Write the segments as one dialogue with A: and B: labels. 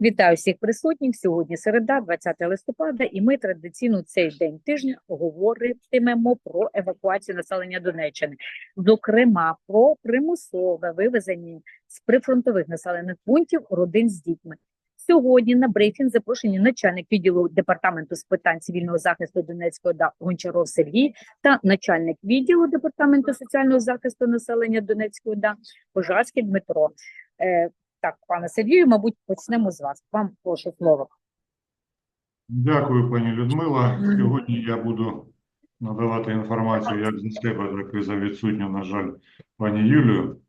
A: Вітаю всіх присутніх. Сьогодні середа, 20 листопада, і ми традиційно цей день тижня говоритимемо про евакуацію населення Донеччини, зокрема про примусове вивезення з прифронтових населених пунктів родин з дітьми. Сьогодні на брифінг запрошені начальник відділу департаменту з питань цивільного захисту Донецького ОДА Гончаров Сергій та начальник відділу департаменту соціального захисту населення Донецької ОДА Пожарський Дмитро. Е, так, пане Сергію, мабуть, почнемо з вас. Вам прошу слово.
B: Дякую, пані Людмила. Сьогодні я буду надавати інформацію як за себе, так і за відсутню, на жаль, пані Юлію.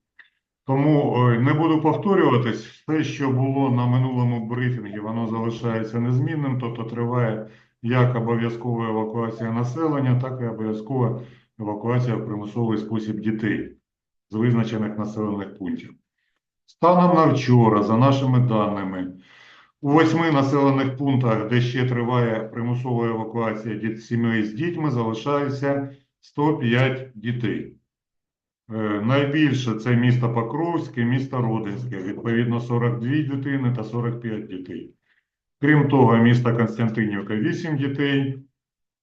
B: Тому е, не буду повторюватись. Все, що було на минулому брифінгі, воно залишається незмінним, тобто триває як обов'язкова евакуація населення, так і обов'язкова евакуація в примусовий спосіб дітей з визначених населених пунктів. Станом на вчора, за нашими даними, у восьми населених пунктах, де ще триває примусова евакуація сімей з дітьми, залишається 105 дітей. Е, Найбільше це місто Покровське, місто Родинське, відповідно 42 дитини та 45 дітей. Крім того, місто Константинівка 8 дітей,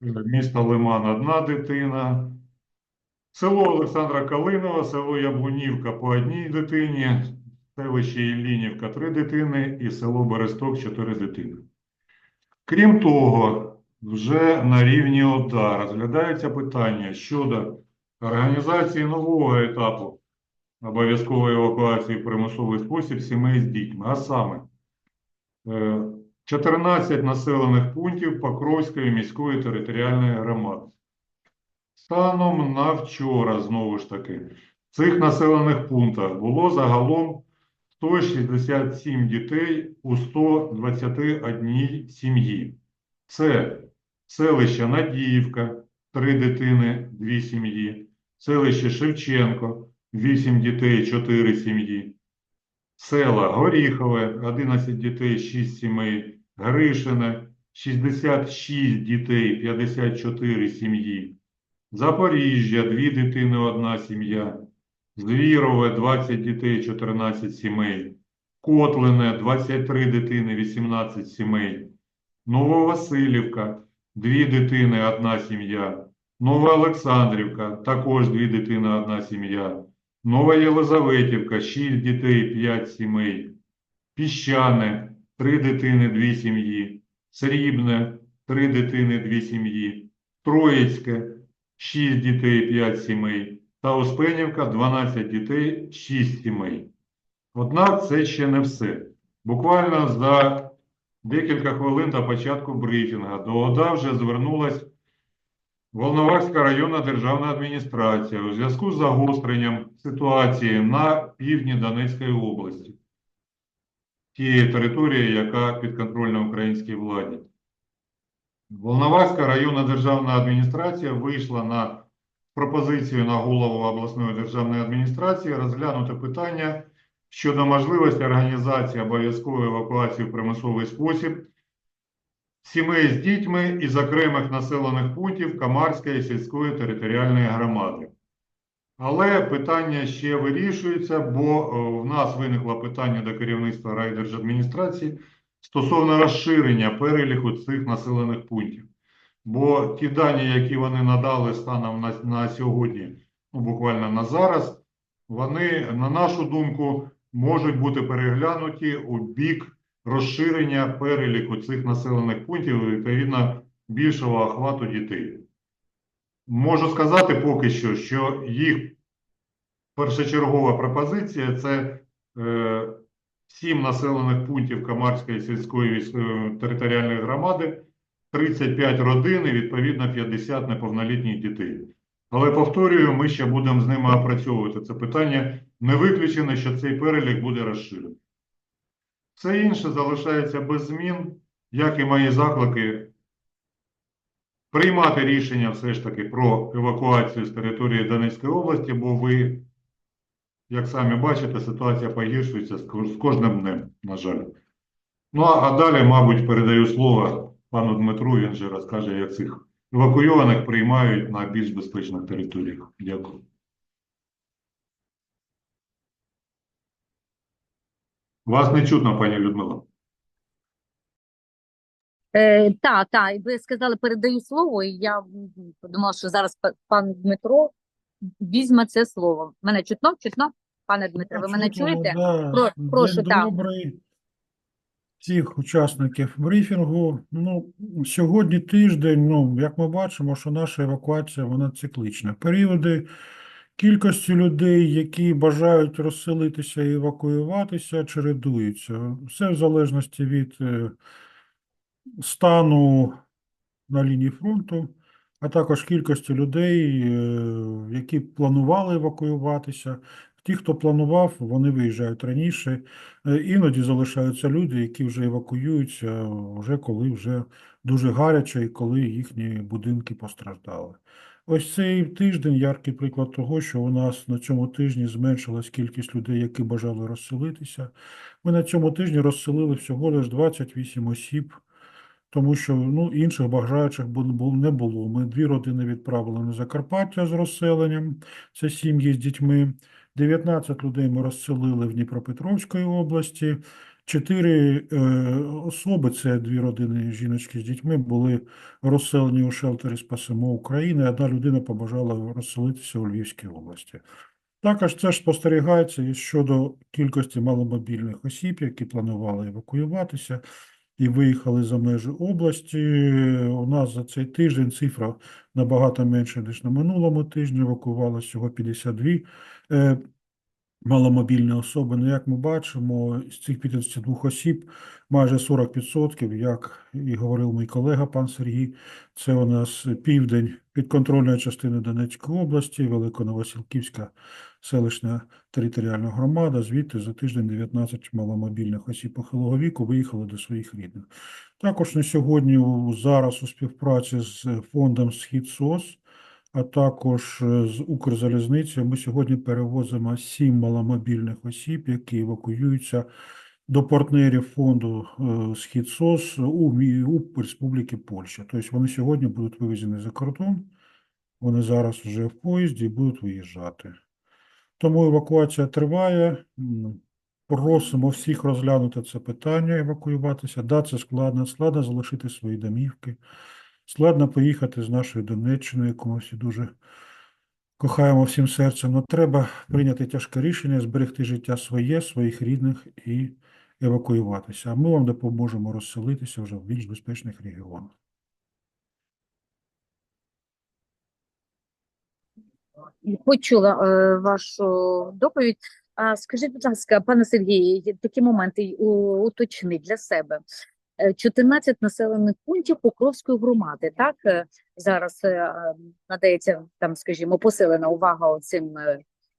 B: е, місто Лиман 1 дитина, село Олександра Калинова, село Яблунівка по одній дитині, селище Іллінівка 3 дитини і село Бересток 4 дитини. Крім того, вже на рівні ОДА розглядається питання щодо організації нового етапу обов'язкової евакуації в примусовий спосіб сімей з дітьми, а саме е, 14 населених пунктів Покровської міської територіальної громади. Станом на вчора, знову ж таки, в цих населених пунктах було загалом 167 дітей у 121 сім'ї. Це селище Надіївка, 3 дитини, 2 сім'ї, селище Шевченко, 8 дітей, 4 сім'ї, села Горіхове, 11 дітей, 6 сімей, Гришине, 66 дітей, 54 сім'ї, Запоріжжя, 2 дитини, 1 сім'я, Звірове, 20 дітей, 14 сімей, Котлине, 23 дитини, 18 сімей, Нововасилівка, 2 дитини, 1 сім'я, Нова Олександрівка, також 2 дитини, 1 сім'я, Нова Єлизаветівка, 6 дітей, 5 сімей, Піщане, 3 дитини, 2 сім'ї, Срібне, 3 дитини, 2 сім'ї, Троїцьке, 6 дітей, 5 сімей, та Успенівка 12 дітей, 6 сімей. Однак це ще не все. Буквально за декілька хвилин до початку брифінга до ОДА вже звернулась Волновахська районна державна адміністрація у зв'язку з загостренням ситуації на півдні Донецької області, тієї території, яка підконтрольна українській владі. Волноваська районна державна адміністрація вийшла на пропозицію на голову обласної державної адміністрації розглянути питання щодо можливості організації обов'язкової евакуації в примусовий спосіб сімей з дітьми із окремих населених пунктів Камарської сільської територіальної громади. Але питання ще вирішується, бо е, в нас виникло питання до керівництва райдержадміністрації стосовно розширення переліку цих населених пунктів. Бо ті дані, які вони надали станом на, на сьогодні, ну буквально на зараз, вони, на нашу думку, можуть бути переглянуті у бік розширення переліку цих населених пунктів, відповідно, більшого охвату дітей. Можу сказати поки що, що їх першочергова пропозиція це е, сім населених пунктів Камарської сільської військової територіальної громади, 35 родин і відповідно 50 неповнолітніх дітей. Але повторюю, ми ще будемо з ними опрацьовувати це питання. Не виключено, що цей перелік буде розширений. Все інше залишається без змін, як і мої заклики приймати рішення все ж таки про евакуацію з території Донецької області, бо ви, як самі бачите, ситуація погіршується з кожним днем, на жаль. Ну а далі, мабуть, передаю слово пану Дмитру, він же розкаже, як цих евакуйованих приймають на більш безпечних територіях. Дякую. Вас не чутно, пані Людмила.
A: Е, та, та, і ви сказали, передаю слово, і я подумала, що зараз па- пан Дмитро візьме це слово. Мене чутно? Чутно? Пане Дмитре, ви мене
C: Чутно,
A: чуєте?
C: да.
A: Про- прошу,
C: День
A: так.
C: добрий всіх учасників брифінгу. Ну, сьогодні тиждень, ну, як ми бачимо, що наша евакуація, вона циклічна. Періоди кількості людей, які бажають розселитися і евакуюватися, чередуються. Все в залежності від е, стану на лінії фронту, а також кількості людей, е, які планували евакуюватися. Ті, хто планував, вони виїжджають раніше. Е, Іноді залишаються люди, які вже евакуюються, вже коли вже дуже гаряче і коли їхні будинки постраждали. Ось цей тиждень яркий приклад того, що у нас на цьому тижні зменшилась кількість людей, які бажали розселитися. Ми на цьому тижні розселили всього лише 28 осіб тому що ну, інших бажаючих не було. Ми дві родини відправили на Закарпаття з розселенням, це сім'ї з дітьми. 19 людей ми розселили в Дніпропетровської області. Чотири е, особи, це дві родини жіночки з дітьми, були розселені у шелтері Спасимо України. Одна людина побажала розселитися у Львівській області. Також це ж спостерігається щодо кількості маломобільних осіб, які планували евакуюватися і виїхали за межі області. У нас за цей тиждень цифра набагато менша, ніж на минулому тижні. Евакуювалося всього 52 е, маломобільні особи. Ну, як ми бачимо, з цих 52 осіб майже 40%, як і говорив мій колега пан Сергій, це у нас південь підконтрольної частини Донецької області, Великоновосілківська селищна територіальна громада. Звідти за тиждень 19 маломобільних осіб похилого віку виїхали до своїх рідних. Також на сьогодні зараз у співпраці з фондом «Схід СОС», а також е, з Укрзалізницею ми сьогодні перевозимо сім маломобільних осіб, які евакуюються до партнерів фонду е, «Схід СОС» у, у Республіки Польща. Тобто вони сьогодні будуть вивезені за кордон, вони зараз вже в поїзді і будуть виїжджати. Тому евакуація триває. Просимо всіх розглянути це питання, евакуюватися. Да, це складно, складно залишити свої домівки, складно поїхати з нашої Донеччини, яку ми всі дуже кохаємо всім серцем. Але треба прийняти тяжке рішення, зберегти життя своє, своїх рідних і евакуюватися. А ми вам допоможемо розселитися вже в більш безпечних регіонах.
A: Почула е, вашу доповідь. А скажіть, будь ласка, пане Сергію, такі моменти уточніть для себе. Е, 14 населених пунктів Покровської громади, так? Е, Зараз е, надається там, скажімо, посилена увага цим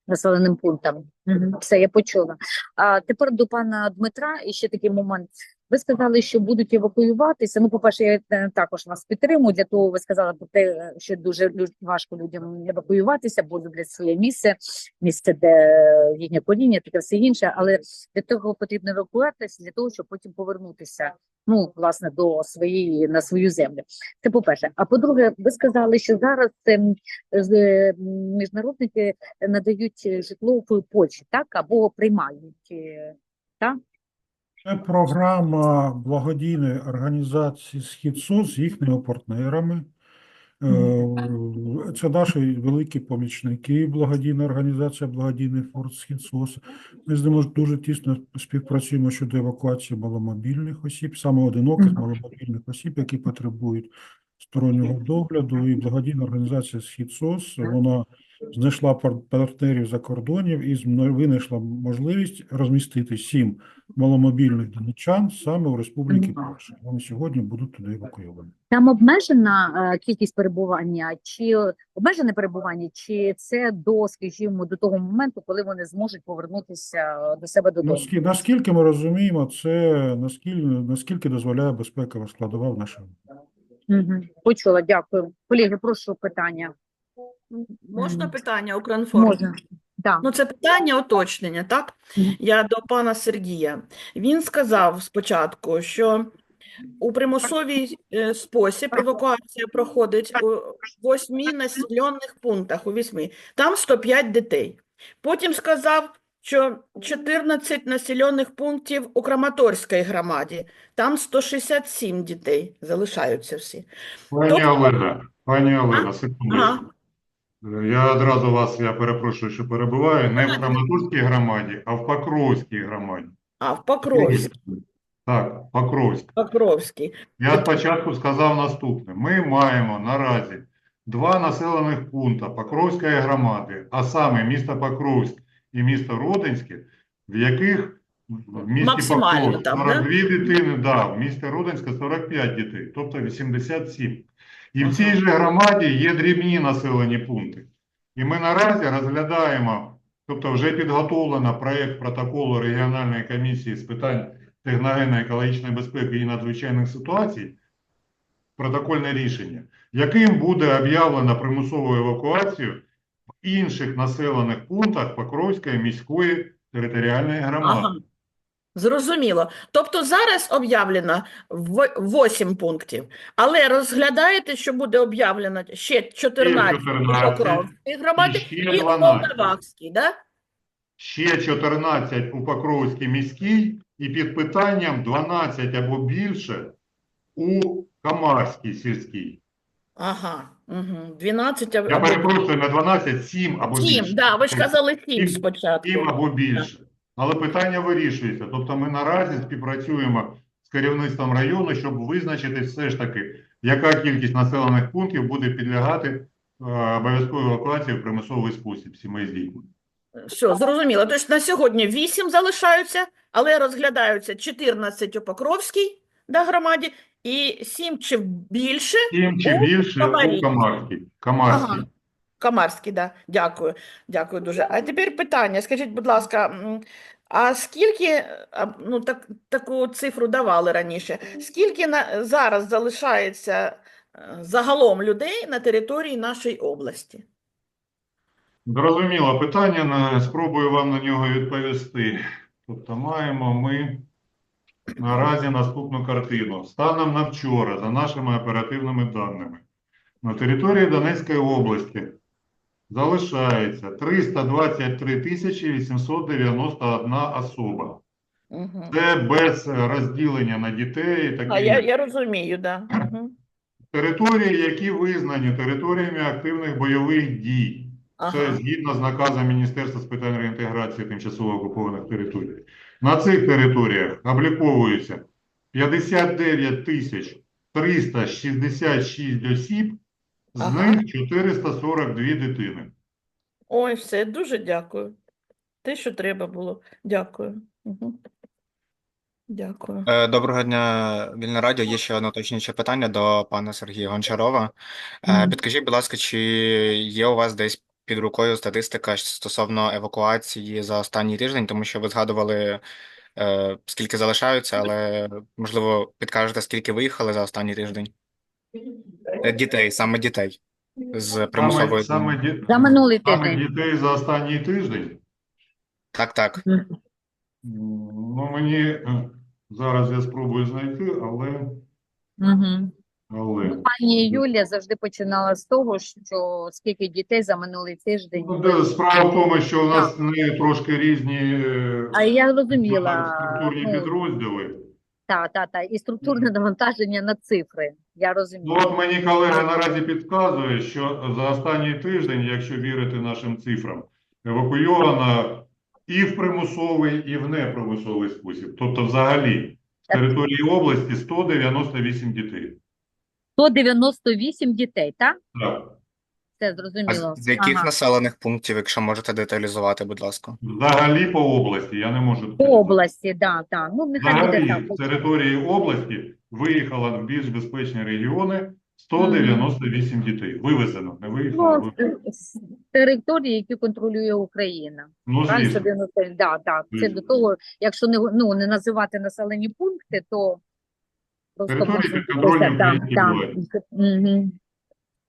A: населеним пунктам. Мгм. Все, я почула. А тепер до пана Дмитра і ще такий момент. Ви сказали, що будуть евакуюватися. Ну, по-перше, я е, також вас підтримую. Для того ви сказали про те, е, що дуже важко людям евакуюватися, бо люблять своє місце, місце, де їхнє коріння, таке все інше. Але для того потрібно евакуюватися для того, щоб потім повернутися. Ну, власне, до своєї на свою землю. Це по-перше. А по-друге, ви сказали, що зараз ем, з- міжнародники надають е, житло в Польщі, так або приймають. е, Так?
C: Це програма благодійної організації «Схід СОС» з їхніми партнерами. Е, Це наші великі помічники, благодійна організація «Благодійний форт «Схід СОС». Ми з ними дуже тісно співпрацюємо щодо евакуації маломобільних осіб, саме одиноких маломобільних осіб, які потребують стороннього догляду. І благодійна організація «Схід СОС» вона знайшла пар- партнерів за кордонів і винайшла можливість розмістити сім маломобільних донечан саме у Республіки Польща. Вони сьогодні будуть туди евакуйовані.
A: Там обмежена е, кількість перебування, чи обмежене перебування, чи це до, скажімо, до того моменту, коли вони зможуть повернутися до себе додому?
C: Наскільки, наскільки ми розуміємо, це наскільки, наскільки дозволяє безпекова складова в нашому.
A: Угу. Почула, дякую. Колеги, прошу питання.
D: Можна питання Укрінформ?
A: Можна. Да.
D: Ну, це питання уточнення, так? Я до пана Сергія. Він сказав спочатку, що у примусовий е, спосіб евакуація проходить у восьми населених пунктах, у вісьми. Там 105 дітей. Потім сказав що 14 населених пунктів у Краматорській громаді. Там 167 дітей залишаються всі.
B: Пані
D: Тобто-
B: Олена, пані Олена, секунду.
D: Ага.
B: Я одразу вас, я перепрошую, що перебуваю, не в Краматорській громаді, а в Покровській громаді.
D: А, в Покровській.
B: Так, Покровськ.
D: Покровській.
B: Я спочатку сказав наступне. Ми маємо наразі два населених пункти Покровської громади, а саме місто Покровськ і місто Родинське, в яких в місті
D: Максимально
B: Покровськ
D: там,
B: 42 дитини, да, в місті Родинське 45 дітей, тобто 87. І в цій же громаді є дрібні населені пункти. І ми наразі розглядаємо, тобто вже підготовлено проєкт протоколу регіональної комісії з питань техногенно-екологічної безпеки і надзвичайних ситуацій, протокольне рішення, яким буде об'явлено примусову евакуацію в інших населених пунктах Покровської міської територіальної громади.
D: Ага. Зрозуміло. Тобто зараз об'явлено 8 пунктів, але розглядаєте, що буде об'явлено ще 14 у
B: 14,
D: Покровській громаді
B: ще
D: і у
B: 12.
D: Да?
B: Ще 14 у Покровській міській і під питанням 12 або більше у Камарській сільській.
D: Ага, угу. 12
B: Я перепрошую, не 12, 7 або
D: 7,
B: більше.
D: да, ви ж казали 7
B: Сім-
D: спочатку.
B: 7 або більше. Але питання вирішується. Тобто ми наразі співпрацюємо з керівництвом району, щоб визначити все ж таки, яка кількість населених пунктів буде підлягати е, обов'язковій евакуації в примусовий спосіб сімей з дітьми.
D: Все, зрозуміло. Тобто на сьогодні 8 залишаються, але розглядаються 14 у Покровській да, громаді і 7 чи більше
B: 7 чи більше у Камарській. Камарській.
D: Ага. Камарський, да. Дякую. Дякую дуже. А тепер питання. Скажіть, будь ласка, а скільки, ну так, таку цифру давали раніше, скільки на, зараз залишається е, загалом людей на території нашої області?
B: Зрозуміло питання, спробую вам на нього відповісти. Тобто маємо ми наразі наступну картину. Станом на вчора, за нашими оперативними даними, на території Донецької області залишається 323 тисячі 891 особа.
D: Угу.
B: Це без розділення на дітей і таке
D: А, я, я розумію, да. Угу.
B: Території, які визнані територіями активних бойових дій. Це
D: Ага.
B: згідно з наказом Міністерства з питань реінтеграції тимчасово окупованих територій. На цих територіях обліковується 59 тисяч 366 осіб, з
D: Ага.
B: них 442 дитини.
D: Ой, все, дуже дякую. Те, що треба було. Дякую. Угу. Дякую.
E: Е, Доброго дня, Вільне Радіо. Є ще одне уточнююче питання до пана Сергія Гончарова. Е,
A: Мгм.
E: Підкажіть, будь ласка, чи є у вас десь під рукою статистика стосовно евакуації за останній тиждень, тому що ви згадували, е, скільки залишаються, але можливо підкажете, скільки виїхали за останній тиждень? Е, Дітей, саме дітей з
B: Саме,
E: примусової.
B: саме, ді-
A: За минулий
B: саме
A: тиждень.
B: дітей за останній тиждень.
E: Так, так.
B: Ну, мені е, зараз я спробую знайти, але,
A: Угу.
B: Але.
A: Пані Юлія завжди починала з того, що скільки дітей за минулий тиждень.
B: Ну, Справа в тому, що у нас не трошки різні е,
A: А я розуміла,
B: структурні
A: ну,
B: підрозділи.
A: та, та, та, і структурне навантаження на цифри. Я
B: Ну,
A: розумію.
B: от мені колега наразі підказує, що за останній тиждень, якщо вірити нашим цифрам, евакуйовано і в примусовий, і в непримусовий спосіб. Тобто, взагалі, з території області 198 дітей.
A: 198 дітей, так?
B: Так.
A: Це
E: А
A: зрозуміло.
E: з з яких
A: Ага.
E: населених пунктів, якщо можете деталізувати, будь ласка?
B: Взагалі по області, я не можу
A: По області, да, так. Ну, нехай буде
B: Взагалі,
A: так.
B: з території області виїхало в більш безпечні регіони 198 дітей. Вивезено, не виїхало.
A: Ну,
B: вивезено.
A: з території, які контролює Україна.
B: Ну,
A: Правильно,
B: звісно.
A: 190, да, да. Це
B: Звісно.
A: до того, якщо не, ну, не називати населені пункти, то
B: Території
A: можна
B: підконтрольні
A: да,
B: українській
A: да.
B: владі.
A: Мгм.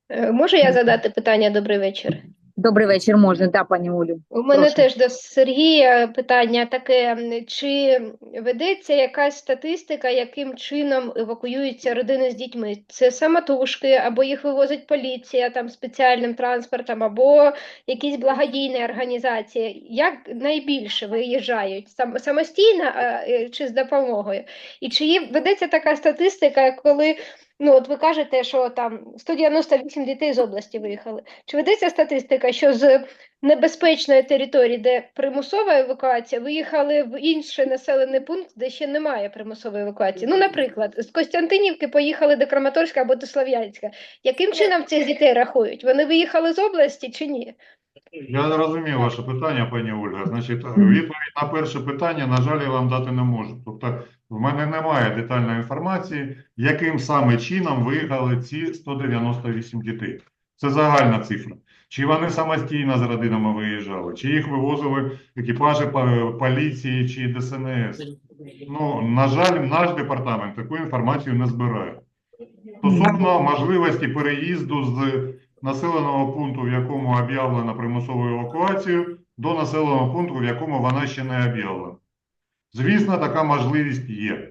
F: Е, Можу я задати питання? Добрий вечір.
A: Добрий вечір, можна, да, пані Олю.
F: У мене
A: Прошу.
F: теж до Сергія питання таке: чи ведеться якась статистика, яким чином евакуюються родини з дітьми? Це самотужки, або їх вивозить поліція там спеціальним транспортом, або якісь благодійні організації? Як найбільше виїжджають? Сам, самостійно е, чи з допомогою? І чи є, ведеться така статистика, коли ну от ви кажете, що там 198 дітей з області виїхали? Чи ведеться статистика, що з небезпечної території, де примусова евакуація, виїхали в інший населений пункт, де ще немає примусової евакуації. Ну, наприклад, з Костянтинівки поїхали до Краматорська або до Слов'янська. Яким чином цих дітей рахують? Вони виїхали з області чи ні?
B: Я розумію ваше питання, пані Ольга. Значить, відповідь на перше питання, на жаль, я вам дати не можу. Тобто, в мене немає детальної інформації, яким саме чином виїхали ці 198 дітей. Це загальна цифра. Чи вони самостійно з родинами виїжджали, чи їх вивозили екіпажі поліції чи ДСНС. Ну, на жаль, наш департамент таку інформацію не збирає. Стосовно можливості переїзду з населеного пункту, в якому об'явлено примусову евакуацію, до населеного пункту, в якому вона ще не об'явлена. Звісно, така можливість є.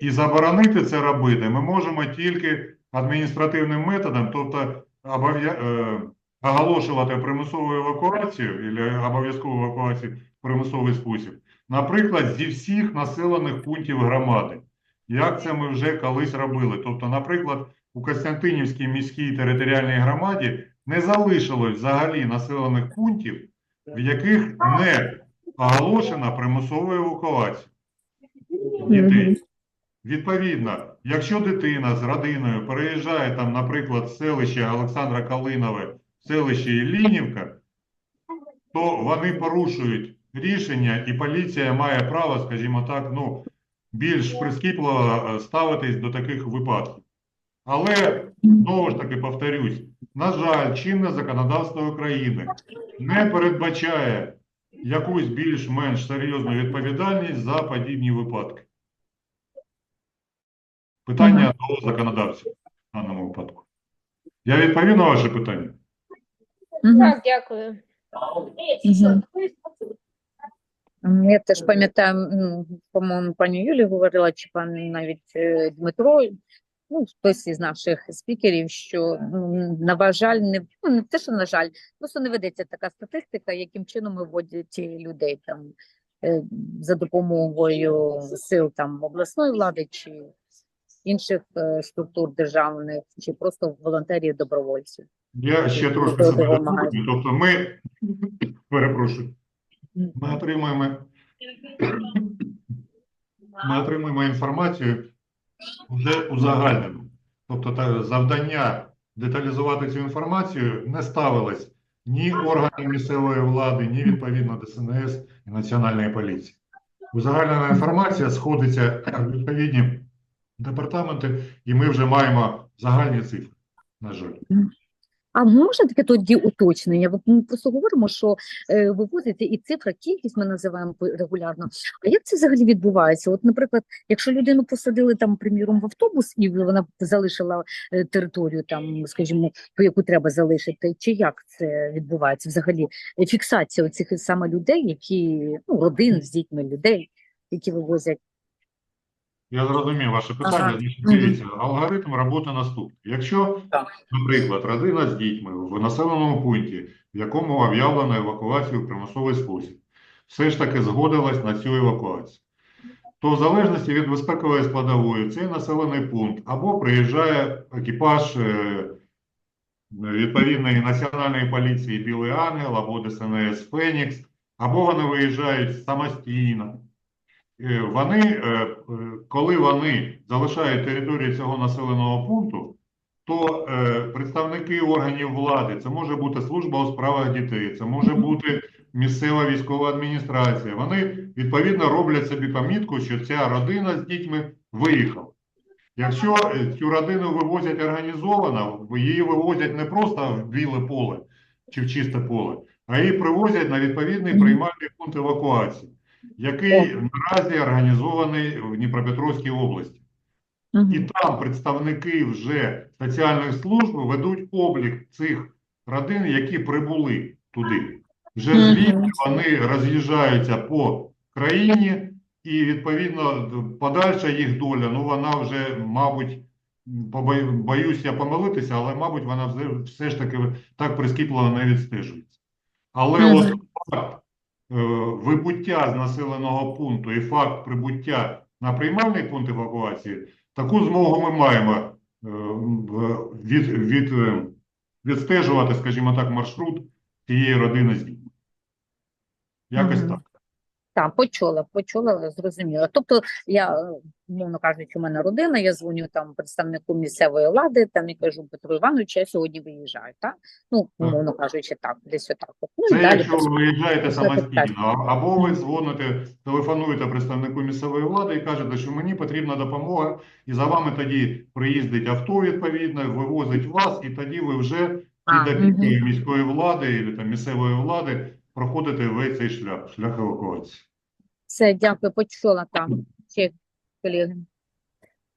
B: І заборонити це робити ми можемо тільки адміністративним методом, тобто е, оголошувати примусову евакуацію або обов'язкову евакуацію примусовий спосіб, наприклад, зі всіх населених пунктів громади. Як це ми вже колись робили? Тобто, наприклад, у Костянтинівській міській територіальній громаді не залишилось взагалі населених пунктів, в яких не оголошена примусова евакуація дітей. Відповідно, якщо дитина з родиною переїжджає там, наприклад, з селища Олександра Калинове в селище Іллінівка, то вони порушують рішення, і поліція має право, скажімо так, ну, більш прискіпливо е, ставитись до таких випадків. Але, знову ж таки, повторюсь, на жаль, чинне законодавство України не передбачає якусь більш-менш серйозну відповідальність за подібні випадки. Питання до законодавців в даному випадку. Я відповів на ваше питання?
F: Так, дякую.
A: Я теж пам'ятаю, по-моєму, пані Юлі говорила, чи пан навіть е, Дмитро, ну, хтось із наших спікерів, що, м, на жаль, не, ну, не те, що на жаль, просто не ведеться така статистика, яким чином виводять людей там е, за допомогою сил там обласної влади чи інших е, структур державних, чи просто волонтерів, добровольців.
B: Я ще трошки
A: Хто
B: себе. Тобто ми, перепрошую, ми отримуємо, ми отримуємо інформацію вже узагальнену. Тобто та, завдання деталізувати цю інформацію не ставилось ні органам місцевої влади, ні відповідно ДСНС і Національної поліції. Узагальнена інформація сходиться в відповідні департаменти, і ми вже маємо загальні цифри, на жаль.
A: А можна таке тоді уточнення? Ми просто говоримо, що е, вивозиться і цифра, кількість ми називаємо регулярно. А як це взагалі відбувається? От, наприклад, якщо людину посадили там, приміром, в автобус, і вона залишила е, територію, там, скажімо, по яку треба залишити, чи як це відбувається взагалі? Е, Фіксація цих саме людей, які ну, родин з дітьми людей, які вивозять.
B: Я зрозумів ваше питання.
A: Ага.
B: Дивіться, алгоритм роботи наступний. Якщо,
A: Так.
B: наприклад, родина з дітьми в населеному пункті, в якому об'явлено евакуацію в примусовий спосіб, все ж таки згодилась на цю евакуацію, то в залежності від безпекової складової цей населений пункт або приїжджає екіпаж е, відповідної національної поліції Білий Ангел або ДСНС Фенікс, або вони виїжджають самостійно. Е, Вони, е, е, коли вони залишають територію цього населеного пункту, то представники органів влади, це може бути служба у справах дітей, це може бути місцева військова адміністрація. Вони відповідно роблять собі помітку, що ця родина з дітьми виїхала. Якщо цю родину вивозять організовано, її вивозять не просто в біле поле чи в чисте поле, а її привозять на відповідний приймальний пункт евакуації, який наразі організований в Дніпропетровській області. І там представники вже спеціальних служб ведуть облік цих родин, які прибули туди. Вже звідти вони роз'їжджаються по країні, і відповідно подальша їх доля, ну вона вже, мабуть, побою- боюсь я помилитися, але, мабуть, вона все, ж таки так прискіпливо не відстежується. Але от факт вибуття з населеного пункту і факт прибуття на приймальний пункт евакуації, таку змогу ми маємо е, від, від, е, відстежувати, скажімо так, маршрут цієї родини з дітьми. Якось так.
A: Так, почула, почула, зрозуміла. Тобто, я, е, умовно кажучи, у мене родина, я дзвоню там представнику місцевої влади, там і кажу Петру Івановичу, я сьогодні виїжджаю, так? Ну, умовно кажучи, так, десь отак. Ну,
B: Це
A: далі
B: якщо ви виїжджаєте самостійно, або ви дзвоните, телефонуєте представнику місцевої влади і кажете, що мені потрібна допомога, і за вами тоді приїздить авто відповідно, вивозить вас, і тоді ви вже
A: А,
B: під міської влади або там місцевої влади проходите весь цей шлях, шлях евакуації.
A: Все, дякую, почула там. Ще колеги.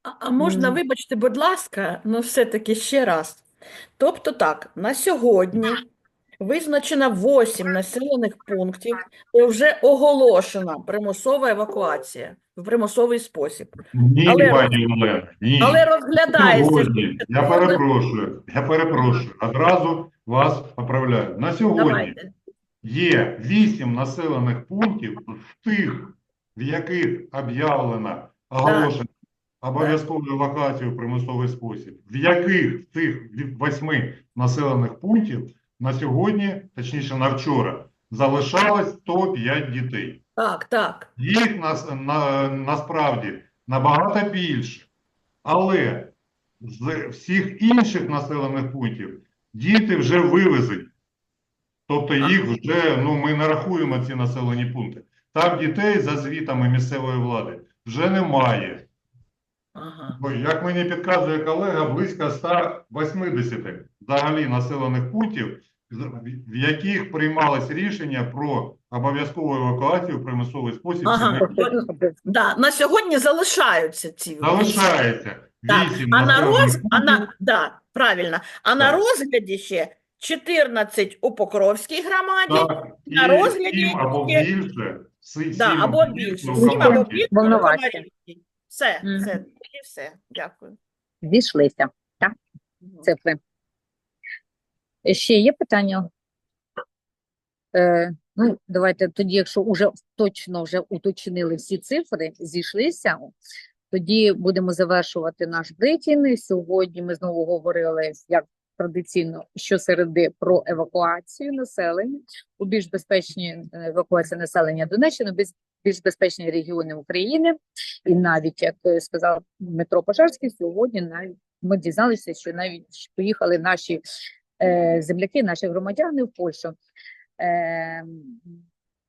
D: А, а можна, вибачте, будь ласка, ну все-таки ще раз. Тобто так, на сьогодні визначено 8 населених пунктів, де вже оголошена примусова евакуація в примусовий спосіб.
B: Ні,
D: Але-
B: пані Олена, ні.
D: Але розглядається
B: Сьогодні, я перепрошую, я перепрошую, одразу вас поправляю. На сьогодні
D: Давайте.
B: Є вісім населених пунктів з тих, в яких об'явлено оголошено обов'язкову евакуацію в примусовий спосіб, в яких з ві- восьми населених пунктів на сьогодні, точніше на вчора, залишалось 105 дітей.
D: Так, так.
B: Їх нас, на, насправді набагато більше. Але з всіх інших населених пунктів діти вже вивезені. Тобто їх вже, ну, ми не рахуємо ці населені пункти. Там дітей за звітами місцевої влади вже немає.
D: Ага.
B: Бо, як мені підказує колега, близько 180 взагалі населених пунктів, в яких приймалось рішення про обов'язкову евакуацію в примусовий спосіб.
D: Ага. Да, на сьогодні залишаються ці
B: Залишається
D: Так,
B: вісім
D: А на роз... а на... да, правильно. А на розгляді ще 14 у Покровській громаді,
B: Так,
D: на
B: і
D: розгляді
B: сім або
D: ще-
B: більше. Сі-
D: да,
B: сім
D: або більше,
B: ну,
D: сім або
B: команді.
D: більше у
A: Волновачі.
D: Комарівській. Все,
A: Мгм.
D: все, і все. Дякую.
A: Зійшлися
D: Мгм.
A: цифри. Ще є питання? Е, ну, давайте тоді, якщо вже точно вже уточнили всі цифри, зійшлися, тоді будемо завершувати наш брифінг. Сьогодні ми знову говорили, як традиційно, щосереди про евакуацію населення у більш безпечні е, евакуація населення Донеччини, без більш безпечні регіони України. І навіть, як е, сказав Дмитро Пожарський, сьогодні навіть ми дізналися, що навіть поїхали наші е, земляки, наші громадяни в Польщу. Е,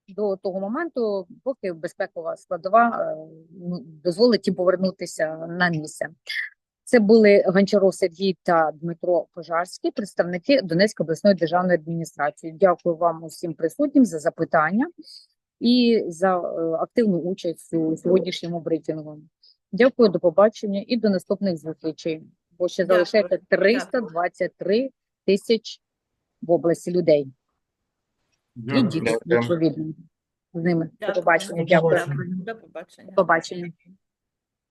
A: до того моменту, поки безпекова складова е, дозволить їм повернутися на місце. Це були Гончаров Сергій та Дмитро Пожарський, представники Донецької обласної державної адміністрації. Дякую вам усім присутнім за запитання і за е, активну участь у сьогоднішньому брифінгу. Дякую, до побачення і до наступних зустрічей. Бо ще залишається 323 тисяч в області людей і дітей,
E: Дякую.
A: відповідно, з ними. До побачення. Дякую.
D: До побачення.
A: До побачення.